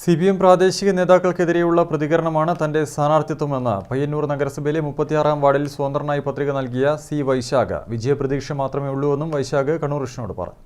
C P M പ്രാദേശിക നേതാക്കൾക്കെതിരെയുള്ള പ്രതികരണമാണ് തന്റെ സ്ഥാനാർത്ഥിത്വമെന്ന് പയ്യന്നൂർ നഗരസഭയിലെ മുപ്പത്തിയാറാം വാർഡിൽ സ്വതന്ത്രനായി പത്രിക നൽകിയ സി വൈശാഖ. വിജയപ്രതീക്ഷ മാത്രമേ ഉള്ളൂവെന്നും വൈശാഖ് കണ്ണൂർ കൃഷ്ണനോട് പറഞ്ഞു.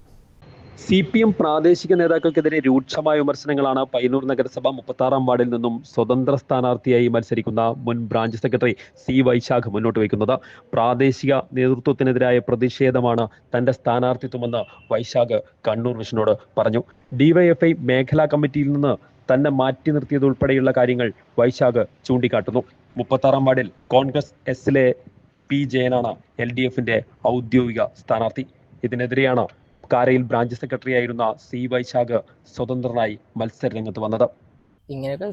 സി പി എം പ്രാദേശിക നേതാക്കൾക്കെതിരെ രൂക്ഷമായ വിമർശനങ്ങളാണ് പയ്യന്നൂർ നഗരസഭ മുപ്പത്താറാം വാർഡിൽ നിന്നും സ്വതന്ത്ര സ്ഥാനാർത്ഥിയായി മത്സരിക്കുന്ന മുൻ ബ്രാഞ്ച് സെക്രട്ടറി സി വൈശാഖ് മുന്നോട്ട് വയ്ക്കുന്നത്. പ്രാദേശിക നേതൃത്വത്തിനെതിരായ പ്രതിഷേധമാണ് തന്റെ സ്ഥാനാർത്ഥിത്വമെന്ന് വൈശാഖ് കണ്ണൂർ വിഷനോട് പറഞ്ഞു ഡിവൈഎഫ്ഐ മേഖലാ കമ്മിറ്റിയിൽ നിന്ന് തന്നെ മാറ്റി നിർത്തിയത് ഉൾപ്പെടെയുള്ള കാര്യങ്ങൾ വൈശാഖ് ചൂണ്ടിക്കാട്ടുന്നു. മുപ്പത്താറാം വാർഡിൽ കോൺഗ്രസ് എസിലെ പി ജയനാണ് എൽ ഡി എഫിന്റെ ഔദ്യോഗിക സ്ഥാനാർത്ഥി. ഇതിനെതിരെയാണ് കാരയിൽ ബ്രാഞ്ച് സെക്രട്ടറി ആയിരുന്ന സി വൈശാഖ് സ്വതന്ത്രനായി മത്സര രംഗത്ത് വന്നത്. ഇങ്ങനെയൊക്കെ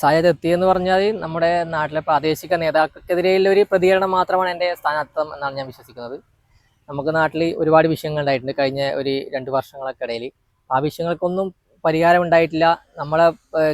സാധ്യത എത്തിയെന്ന് പറഞ്ഞാൽ നമ്മുടെ നാട്ടിലെ പ്രാദേശിക നേതാക്കൾക്കെതിരെയുള്ള ഒരു പ്രതികരണം മാത്രമാണ് എന്റെ സ്ഥാനാർത്ഥം എന്നാണ് ഞാൻ വിശ്വസിക്കുന്നത്. നമുക്ക് നാട്ടിൽ ഒരുപാട് വിഷയങ്ങൾ ഉണ്ടായിട്ടുണ്ട് കഴിഞ്ഞ ഒരു രണ്ട് വർഷങ്ങളൊക്കെ ഇടയിൽ. ആ വിഷയങ്ങൾക്കൊന്നും പരിഹാരം ഉണ്ടായിട്ടില്ല. നമ്മളെ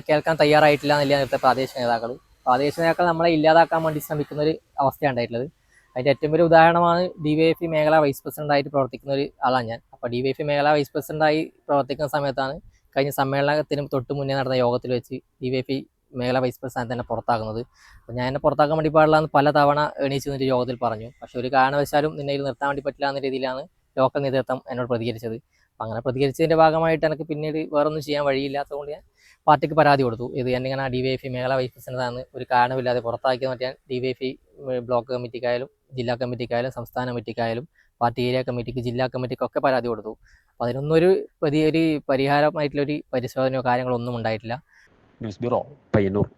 കേൾക്കാൻ തയ്യാറായിട്ടില്ല എന്നില്ല നേരത്തെ പ്രാദേശിക നേതാക്കൾ. പ്രാദേശിക നേതാക്കൾ നമ്മളെ ഇല്ലാതാക്കാൻ വേണ്ടി ശ്രമിക്കുന്ന ഒരു അവസ്ഥയാണ് ഉണ്ടായിട്ടുള്ളത്. അതിന്റെ ഏറ്റവും വലിയ ഉദാഹരണമാണ് ഡി വൈ എഫ് മേഖല വൈസ് പ്രസിഡന്റായിട്ട് പ്രവർത്തിക്കുന്ന ഒരു ആളാണ് ഞാൻ. അപ്പോൾ ഡി വൈ എഫ് മേഖല വൈസ് പ്രസിഡന്റായി പ്രവർത്തിക്കുന്ന സമയത്താണ് കഴിഞ്ഞ സമ്മേളനത്തിന് തൊട്ട് മുന്നേ നടന്ന യോഗത്തിൽ വെച്ച് ഡി വൈ എഫ് മേഖല വൈസ് പ്രസിഡന്റ് തന്നെ പുറത്താക്കുന്നത്. അപ്പോൾ ഞാൻ എന്നെ പുറത്താക്കാൻ വേണ്ടി പാടില്ല എന്ന് പല തവണ എണീച്ച് നിന്നിട്ട് യോഗത്തിൽ പറഞ്ഞു. പക്ഷേ ഒരു കാരണവശാലും നിന്നെ ഇതിൽ നിർത്താൻ വേണ്ടി പറ്റില്ല എന്ന രീതിയിലാണ് ലോക്കൽ നേതൃത്വം എന്നോട് പ്രതികരിച്ചത്. അപ്പം അങ്ങനെ പ്രതികരിച്ചതിന്റെ ഭാഗമായിട്ട് എനിക്ക് പിന്നീട് വേറൊന്നും ചെയ്യാൻ വഴിയില്ലാത്തതുകൊണ്ട് ഞാൻ പാർട്ടിക്ക് പരാതി കൊടുത്തു. ഇത് എന്നിങ്ങനെ ഡി വൈ എഫ് മേഖല വൈസ് പ്രസിഡന്റാണ്. ഒരു കാരണമില്ലാതെ പുറത്താക്കിയെന്ന് പറഞ്ഞാൽ ഡി വൈ എഫ് ബ്ലോക്ക് കമ്മിറ്റിക്കായാലും ജില്ലാ കമ്മിറ്റിക്കായാലും സംസ്ഥാന കമ്മിറ്റിക്കായാലും പാർട്ടി ഏരിയ കമ്മിറ്റിക്ക് ജില്ലാ കമ്മിറ്റിക്കൊക്കെ പരാതി കൊടുത്തു. അപ്പോൾ അതിനൊന്നും ഒരു വലിയൊരു പരിഹാരമായിട്ടുള്ളൊരു പരിശോധനയോ കാര്യങ്ങളോ ഒന്നും ഉണ്ടായിട്ടില്ല. News bureau Payyanur.